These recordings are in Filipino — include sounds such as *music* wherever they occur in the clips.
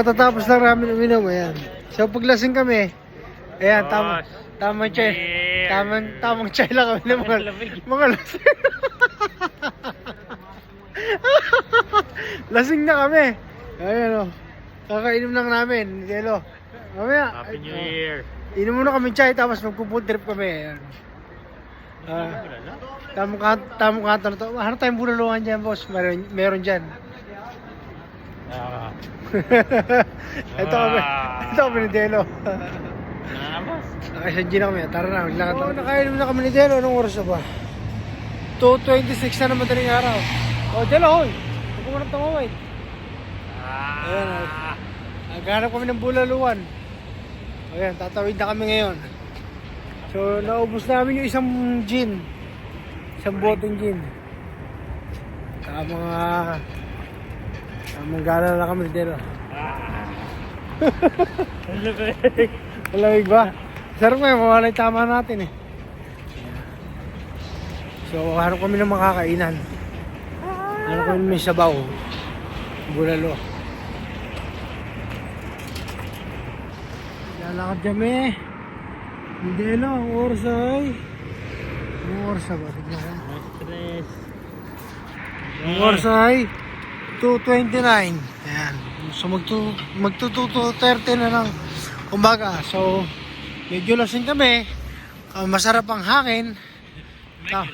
katatapos lang namin uminom, ayan. So paglasing kami, ayan, tama, tamang chay, tamang, tamang chay lang kami ng mga, mga lasing. *laughs* lasing na kami. Ayan o, kakainom lang namin, Gelo. Mamaya, Happy New oh. Year. Inom muna kami chay, tapos magpo-food trip kami. Ayan. Ah, tamang kanto, tamang kanto na to. Hanap tayong bulaluhan dyan, boss. Meron, meron dyan. Ah, *laughs* ito kami, Ah. ito kami ni Delo. Nakabas. Nakasya G na kami, tara na, maglakad na. Oo, nakainom na kami ni Delo, anong oras na ba? 2.26 na naman taling araw. Oh, Delo, hoy! Huwag mo nang tumaway. Ayan, Ah. Naghanap kami ng bulaluan. Ayan, tatawid na kami ngayon. So, naubos namin yung isang gin. Isang boteng gin. Sa mga... Tamang gala na kami dito. *laughs* Malamig ba? Sarap nga, mawala yung tama natin eh. So, hanap kami ng makakainan. Hanap kami may sabaw. Bulalo. Lalakad kami. Hindi lang, ang oras ay. Ang oras ba? Tignan ko. Ang oras ay 2.29. Ayan. So magtu magtututo 30 na ng umaga. So medyo lasing kami. Ah, masarap ang hangin. Ah.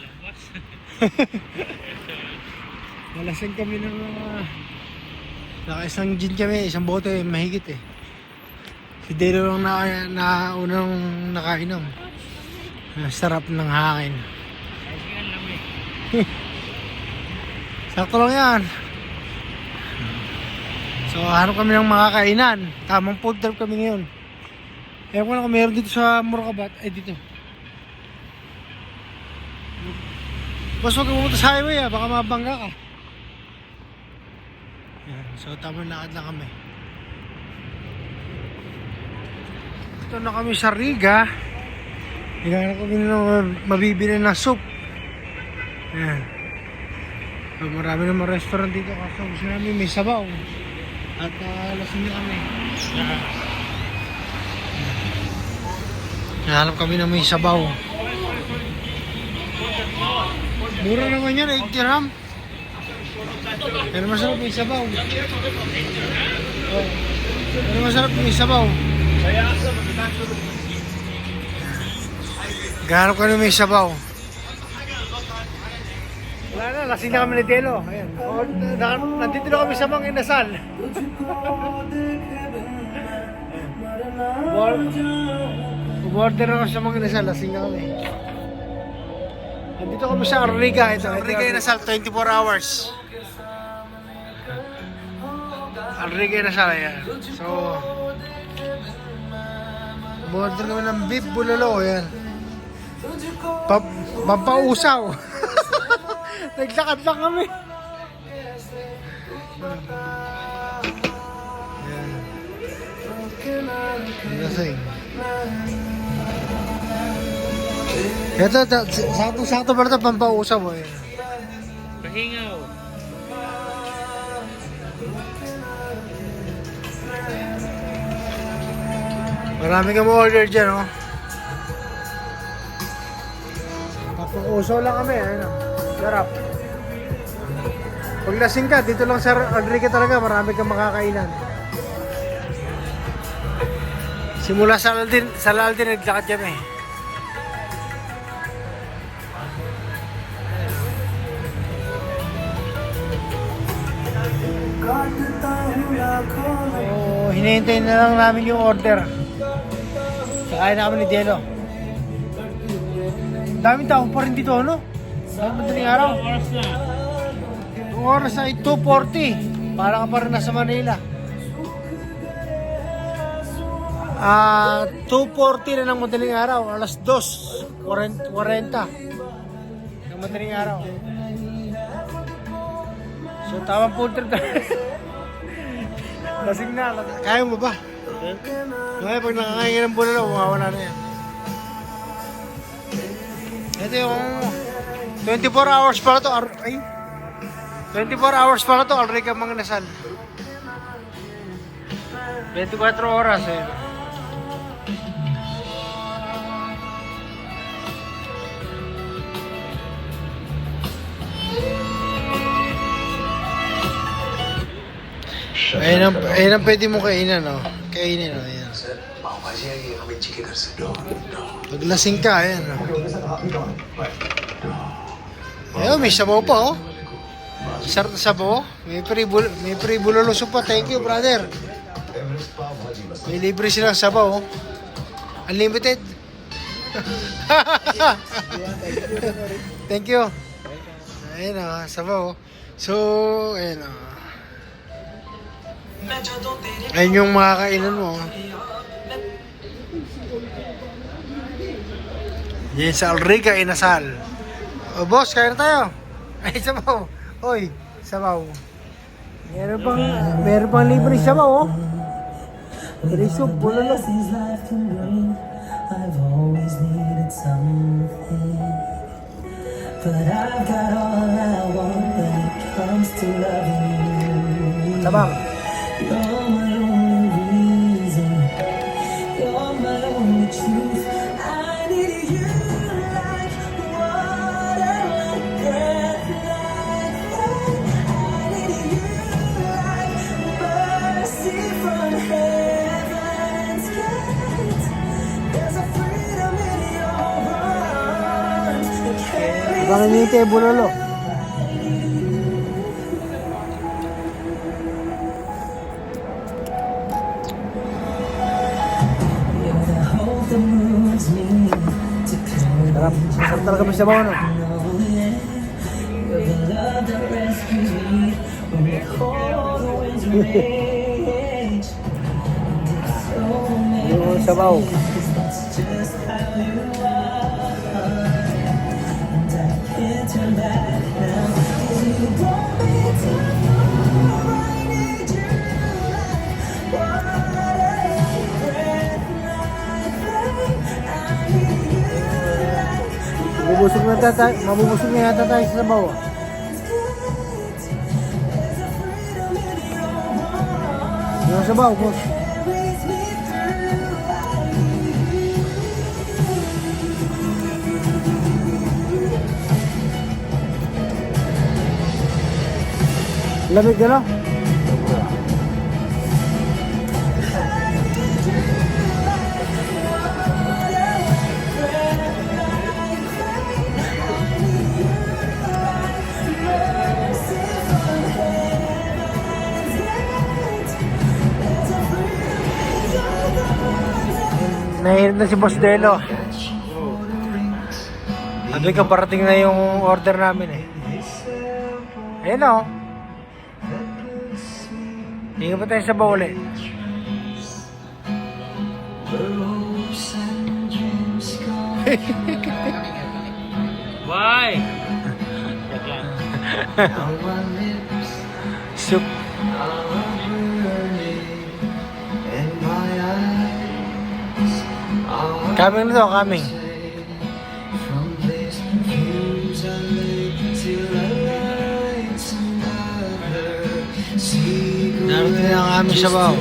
Malasing *laughs* kami ng mga naka isang gin kami, isang bote, mahigit eh. Si Delo lang na, na unang nakainom. Ang sarap ng hangin. *laughs* Sakto lang yan. So, hanap kami ng mga kainan. Tamang food trip kami ngayon. Ewan ko lang kung meron dito sa Murakabat. Ay, dito. Boss, huwag pumunta sa highway ah. Baka mabangga ka. Yan. So, tamang lakad lang kami. Ito na kami sa Riga. Hinahanap kami ng mabibili na soup. Yan. So, marami naman restaurant dito kasi gusto namin may sabaw. At uh, lasing na kami. Nahanap kami na may sabaw. Mura naman yan, 8 dirham. Pero masarap may sabaw. Oh. Pero masarap may sabaw. Gahanap kami may sabaw. Wala na, lasing na kami ni Delo. Ayan. O, na, nandito na kami sa mga inasal. Border na kami sa mga inasal, lasing na kami. Nandito kami sa Arriga. Ito, Arriga inasal, 24 hours. Arriga inasal, ayan. So, border kami ng beef bulalo, ayan. Pa pampausaw. *laughs* Naglakad lang kami. Lasing. Ito, sakto-sakto pala ito, pampausaw mo. Ayan. Pahingaw. Marami kang order dyan, oh. Pampausaw lang kami, ayun oh. Sarap. Pag lasing ka, dito lang sa Enrique talaga, marami kang makakainan. Simula sa Aldin, sa Aldin, naglakad kami. So, hinihintay na lang namin yung order. Kakain na kami ni Delo. Daming tao pa rin dito, ano? Madaling araw. Oras na. Oras ay 2.40. Para ka pa rin nasa Manila. Ah, 2.40 na ng madaling araw. Alas 2. 40. 40 ng madaling araw. So, tamang trip na. *laughs* Lasing na. Kaya mo ba? Okay, pag nakakain ng bulalo, mawawala na yan. Ito yung 24 hours pala to. Ar ay. 24 hours pala to. Alrica mga nasal. 24 oras eh. Ayun ang, ayun ang pwede mo kainan, no? Kainin, oh. no? Oh, ayan. Maglasing ka, ayan, oh. no? Ayun, may sabaw pa, oh. Sarap na sabaw, oh. May free, may free bululusok pa. Thank you, brother. May libre silang sabaw, oh. Unlimited. *laughs* Thank you. Ayun, oh, sabaw, oh. So, ayun, oh. Ayun yung makakainan mo, oh. Yan sa Alrica Inasal. O boss, kaya na tayo. Ay, sabaw. Oy, sabaw. Meron pang, meron pang libre sabaw, oh. Soup, bulalo. I've always needed something. But I've got all I want when it comes to loving you. Tabang. Rescues me when the cold winds rage. It's so Yung sabaw. *laughs* Mabubusog na tayo, mabubusog na yata tayo sa sabaw. ah. Yung sabaw, boss. Lamig ka no? Na si Boss Delo. Sabi ka parating na yung order namin eh. Ayun o. Hindi ka pa tayo sa bauli. Why? *laughs* Soup. Coming na to, coming. Narating na ang aming sabaw.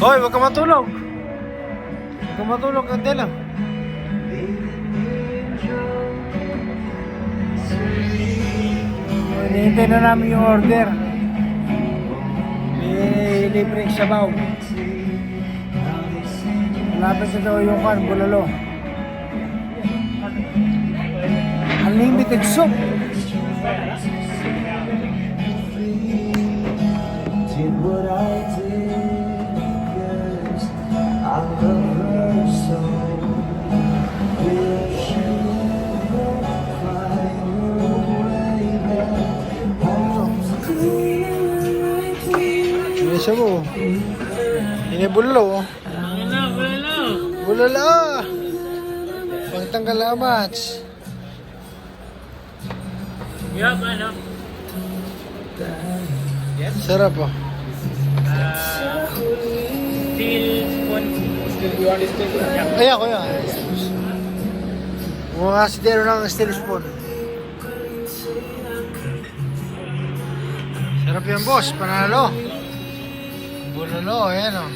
Hoy, wag ka matulog. Wag ka matulog, Candela. Hinihintay na namin yung order. May libreng sabaw. Malapit na daw yung kan, bulalo. Unlimited soup. Did what I did because I love her so. May sabaw. Ini bulalo. Bulalo. Bulalo! Pagtanggal ang match. Yup, ano? Sarap oh. Ah, steel spoon. Ayan, kuya. Mga sidero ng steel spoon. Sarap yan, boss. Panalo. Bulalo, ayan o.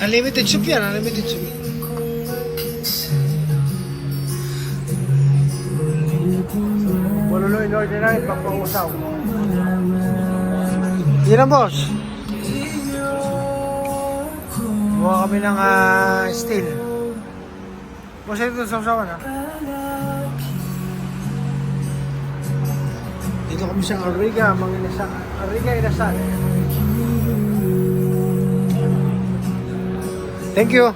Unlimited soup yan, unlimited soup. Bulalo in order namin, pagpausaw. Yun ang boss. Buha kami ng ah, steel. Boss, ito sa usawan ha. Dito kami sa Ariga, mga inasa, Ariga Inasal. Thank you.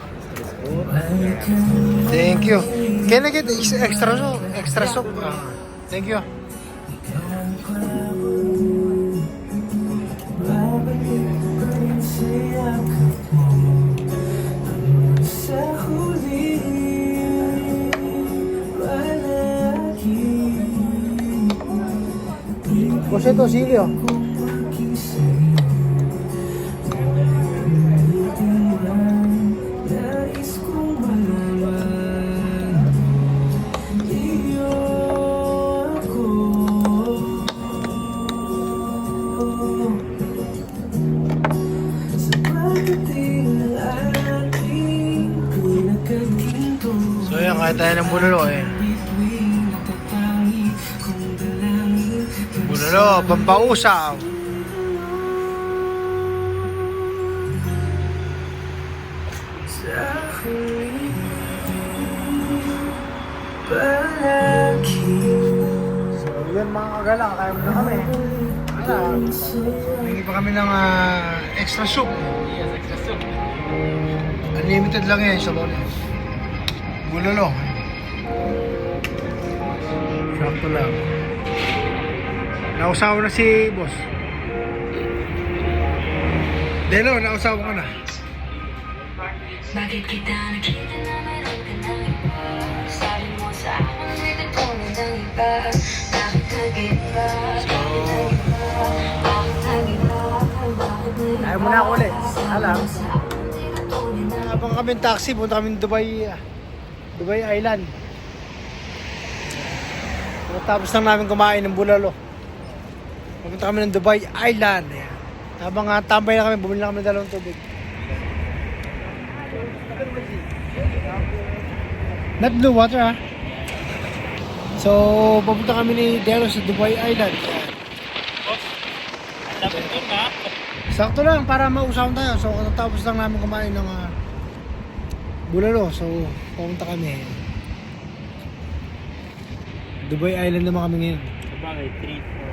Thank you. Can I get ex- extra soup? Extra soup? Thank you. Pagdating ng ating pinagkaginto So yan, kahit tayo ng bulalo eh. Bulalo, pampausaw. Sa huli Palagi So yan mga kagala, kaya mo na kami. Wala, hingi pa kami ng ah, extra soup. Yes, extra soup. Unlimited lang yan sa bono. Bulalo. Sakto lang. Nausawa na si boss. Delo, nausawa ka na. Bakit kita nakita na meron ka ng iba? Sabi mo sa akin may nagtunod ng iba Bakit nag-iba? Bakit nag-iba? Bakit nag-iba? Bakit nag-iba? Ayaw mo na ako ulit. Alam. Habang kami taxi, punta kami Dubai, ah, Dubai Island. Tapos lang namin kumain ng bulalo. Pupunta kami ng Dubai Island. Ayan. Habang uh, tambay na kami, bumili na kami ng dalawang tubig. Not blue water ha. So, pupunta kami ni Delo sa Dubai Island. Sakto lang para mausawan tayo. So, tapos lang namin kumain ng ah, bulalo. So, pumunta kami. Dubai Island naman kami ngayon. Sabagay, 3, 4, 5.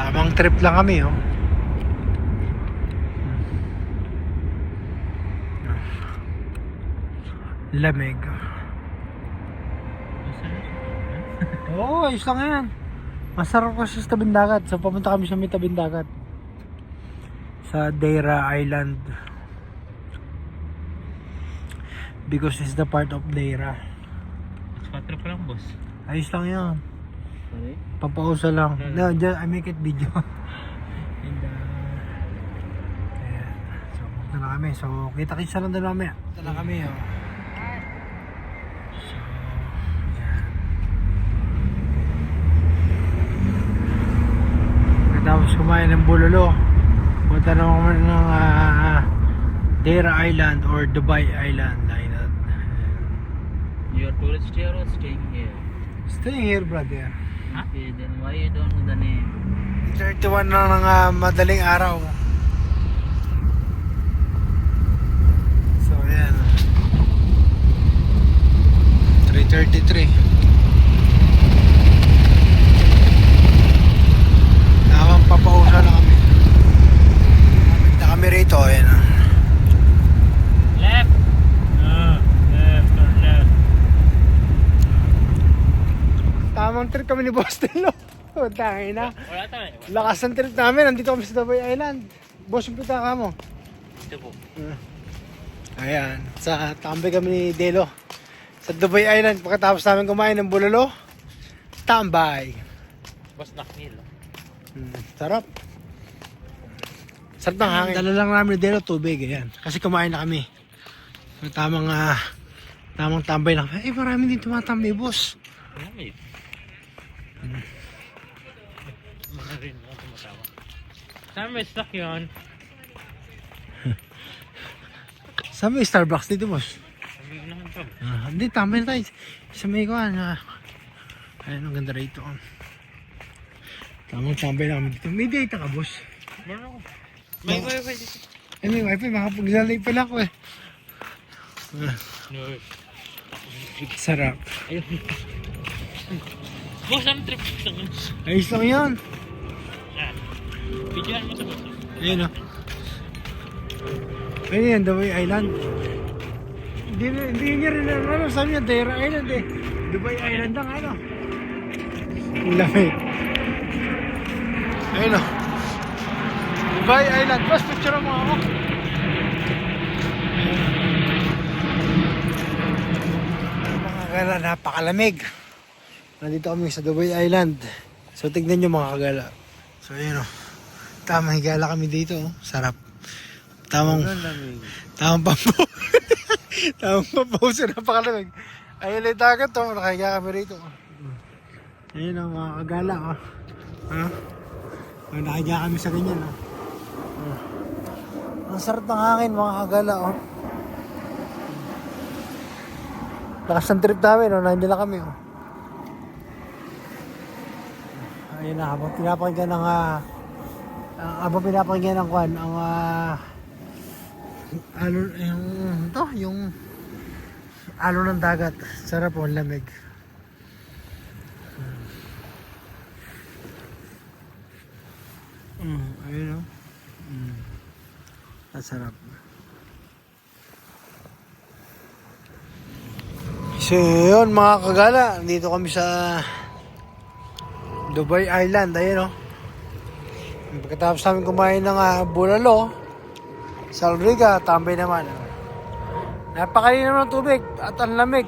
Tamang trip lang kami, oh. Lamig. Oo, oh, ayos lang yan. Masarap kasi sa tabing dagat. So, papunta kami sa may tabing dagat. Sa Deira Island. Because it's the part of Deira. 4 pa lang, boss. Ayos lang yan. Sorry? Papausa lang. No, just, I make it video. *laughs* And, uh, ayan. So, punta na kami. So, kita-kita lang doon mamaya. Punta na kami, oh. So, ayan. Pagkatapos kumain ng bulalo, punta naman kami ng uh, Deira Island or Dubai Island. Island. You are tourist here or staying here? Staying here, brother. Okay, then why you don't know the name? 31 na ng ah, madaling araw. So, ayan. 3.33. Nakakang papausa na kami. Lapit na kami rito. Ayan. ah. Tamang trip kami ni Boston. Oh, *laughs* tangin na. Wala tayo. Lakas ng trip namin. Nandito kami sa Dubai Island. Boss, yung pita ka mo. Ito po. Ayan, sa tambay kami ni Delo sa Dubai Island pagkatapos namin kumain ng bulalo. Tambay. Boss Naknil. Hmm, sarap. Sarap ng hangin. Dala lang namin dito tubig, ayan. Kasi kumain na kami. Tamang, ah, tamang tambay lang. Eh, marami din tumatambay, boss. Ay. Mga rin ako tumatawa. Saan may stock yun? Sa may Starbucks dito, boss. Sabi ko naman to. Ah, hindi, tambay na tayo. Sa may kuhan, ah. Ayun, ang ganda rito. oh. Tamang tambay lang kami dito. May data ka, boss. Meron ako. May wifi dito. Eh, may wifi, makapaglalay pala ako eh. No. Sarap. Ayun. Boss, ang trip sa akin. Ayos lang. Yan. Bigyan mo sa boss. Ayun oh. Ayun yan, Dubai Island. Hindi, hindi niya rin ano, sabi niya, Daira Island eh. Dubai Island ang ano. Ang lamig. Ayun oh. Dubai Island. Boss, picture mo ako. Mga kagala, napakalamig. Nandito kami sa Dubai Island. So tignan nyo mga kagala. So ayun oh. Tamang higala kami dito oh. Sarap. Tamang tamang pampo. *laughs* tamang pampo napakalamig. Ayun yung dagat oh. Nakahiga kami rito. oh. Ayun oh mga kagala oh. Ha? Oh, nakahiga kami sa ganyan oh. Oh. Ang sarap ng hangin mga kagala oh. Lakas ng trip namin oh. Nandiyan lang kami oh. Ayun na, habang pinapakinggan ng ah, ah, habang pinapakinggan ng kwan, ang ah, ano, yung, to, yung alo ng dagat. Sarap po, lamig. Mm, ayun o. Mm. Ang sarap. So yun mga kagala, dito kami sa Dubai Island, ayun o. Pagkatapos namin kumain ng uh, bulalo, salriga, tambay naman. Napakali naman ng tubig at ang lamig.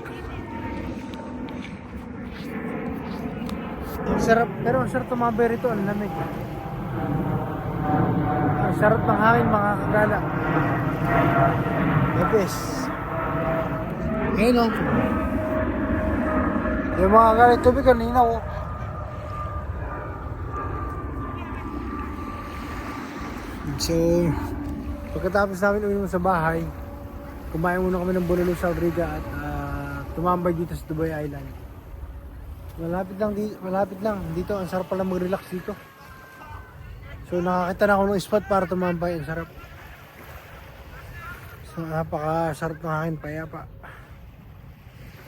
Ang sarap, pero ang sarap tumambay rito, ang lamig. Ang sarap ng hangin mga kagala. Best. Ayun o. Yung mga kagala tubig kanina o. So, pagkatapos namin uminom sa bahay, kumain muna kami ng bulalo sa Riga at ah, tumambay dito sa Dubai Island. Malapit lang, di, malapit lang. Dito, ang sarap pala mag-relax dito. So, nakakita na ako ng spot para tumambay. Ang sarap. So, napaka-sarap ng hangin, payapa.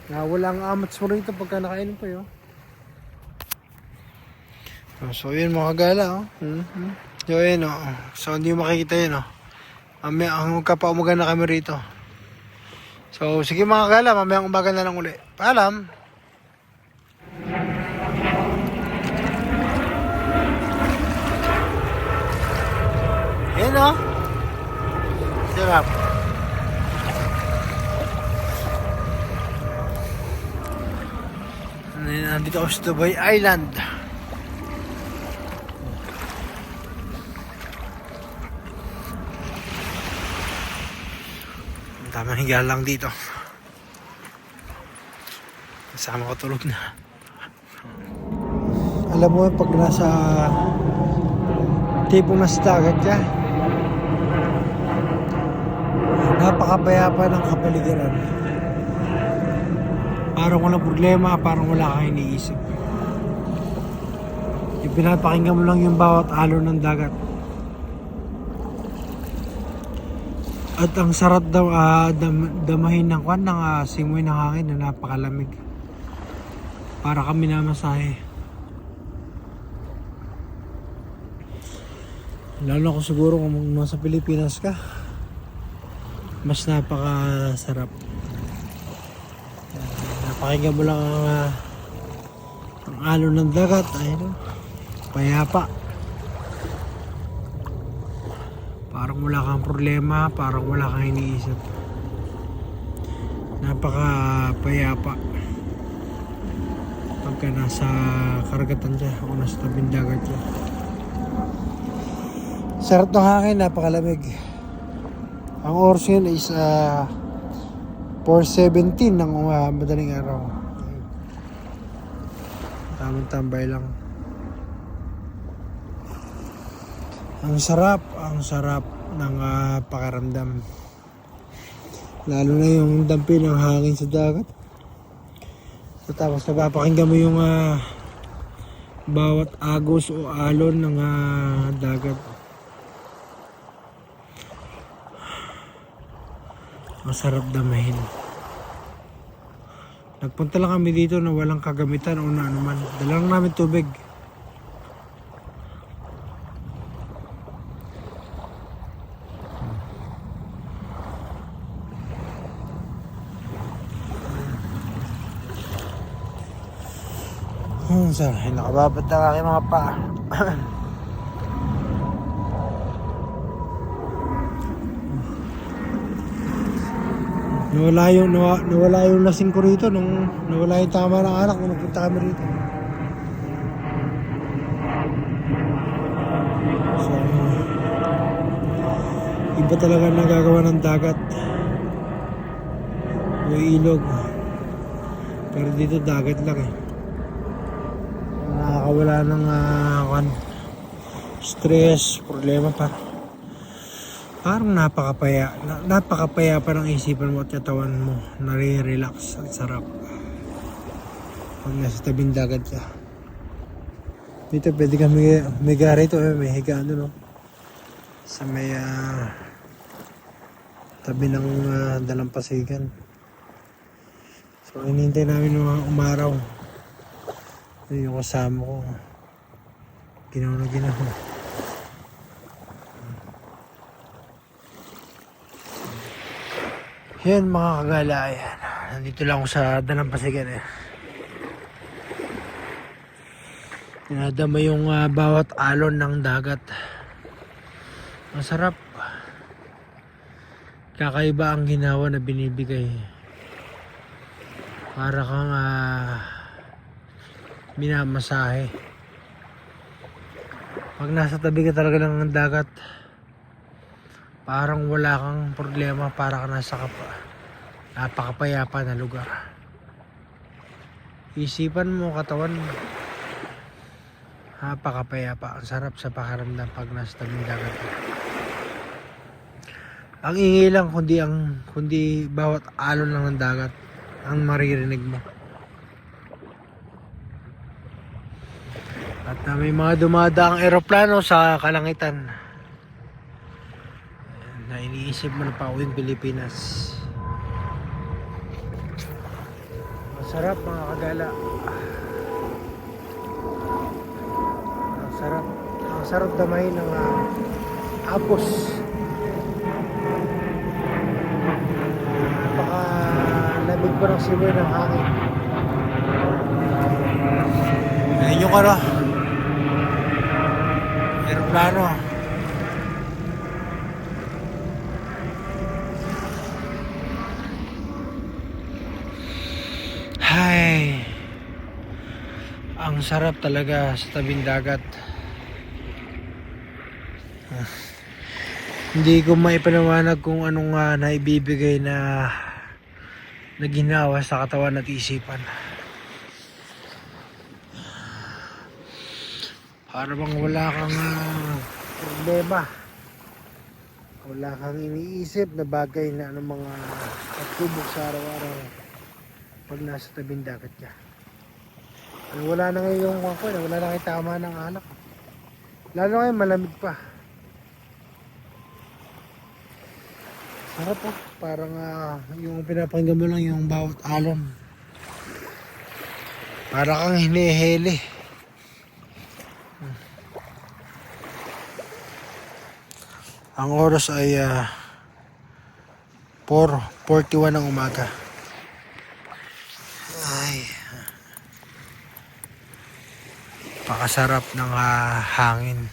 Na walang amats mo rito pagka nakainom pa yun. So, yun mga gala, oh. Mhm. So, yun, oh. So, hindi mo makikita yun, oh. Mamaya, ang magkapaumaga na kami rito. So, sige mga gala, mamaya umaga na lang uli. Paalam! Yun, oh. Sarap. Nandito ako sa Dubai Island. Ang tamang higa lang dito. Kasama ko tulog na. Alam mo, pag nasa tipong nasa dagat ka, napakapayapa ng kapaligiran. Parang walang problema, parang wala kang iniisip. Yung pinapakinggan mo lang yung bawat alon ng dagat. At ang sarap daw ah, dam, damahin ng kwan ng ah, simoy ng hangin na napakalamig. Para kami namasahe. Lalo ko siguro kung nasa Pilipinas ka. Mas napakasarap. Napakinggan mo lang ang, ah, ang alon ng dagat. Ayun, payapa. Parang wala kang problema, parang wala kang iniisip. Napaka payapa. Pagka nasa karagatan siya o nasa tabing dagat siya. Sarap ng hangin, napakalamig. Ang oras ngayon is ah 4.17 ng uh, madaling araw. Tamang tambay lang. Ang sarap, ang sarap ng ah, pakiramdam. Lalo na yung dampi ng hangin sa dagat. Tapos napapakinggan mo yung ah, bawat agos o alon ng ah, dagat. Masarap damahin. Nagpunta lang kami dito na walang kagamitan o na anuman. Dala lang namin tubig. Hmm, sir, nakababad na aking mga paa. *coughs* Nawala yung, nawa, nawala yung lasing ko rito nung nawala yung tama ng anak nung nagpunta kami rito. So, iba talaga nagagawa ng dagat. O ilog. Pero dito dagat lang eh. Nakakawala ng ah, kan, stress, problema pa. Parang napakapaya, na, napakapaya pa ng isipan mo at katawan mo. Nare-relax at sarap. Pag nasa tabing dagat ka. Dito pwede ka may, may gari ito, eh, may higaan no? Sa may ah, tabi ng ah, dalampasigan. So, inintay namin mga umaraw. Ito yung kasama ko. Ginawa na ginawa. Yan mga kagala, ayan. Nandito lang ako sa Dalampasigan eh. Tinadama yung ah, bawat alon ng dagat. Masarap. Kakaiba ang ginawa na binibigay. Para kang ah, minamasahe. Pag nasa tabi ka talaga ng dagat, parang wala kang problema para ka nasa kapa, napakapayapa na lugar. Isipan mo katawan. Napakapayapa. Ang sarap sa pakiramdam pag nasa tabing dagat. ka. Ang ingay lang kundi ang kundi bawat alon lang ng dagat ang maririnig mo. Na may mga dumadaang eroplano sa kalangitan na iniisip mo na pauwing Pilipinas. Masarap mga kagala. Ang sarap. Ang sarap damay ng ah, apos. Napaka lamig pa ng simoy ng hangin. Ngayon yung ano, aeroplano. Hay. Ang sarap talaga sa tabing dagat. Hindi ko maipanawanag kung anong uh, naibibigay na na ginawa sa katawan at isipan. Para bang wala kang ah, problema. Wala kang iniisip na bagay na anong mga patubok sa araw-araw pag nasa tabing dagat ka. Ano, wala na ngayon yung ako, wala na kayo tama ng alak. Lalo ngayon malamig pa. Sarap po. Parang ah, yung pinapakinggan mo lang yung bawat alon. Para kang hinihili. Ang oras ay ah, 4.41 ng umaga. Ay. Pakasarap ng ah, hangin.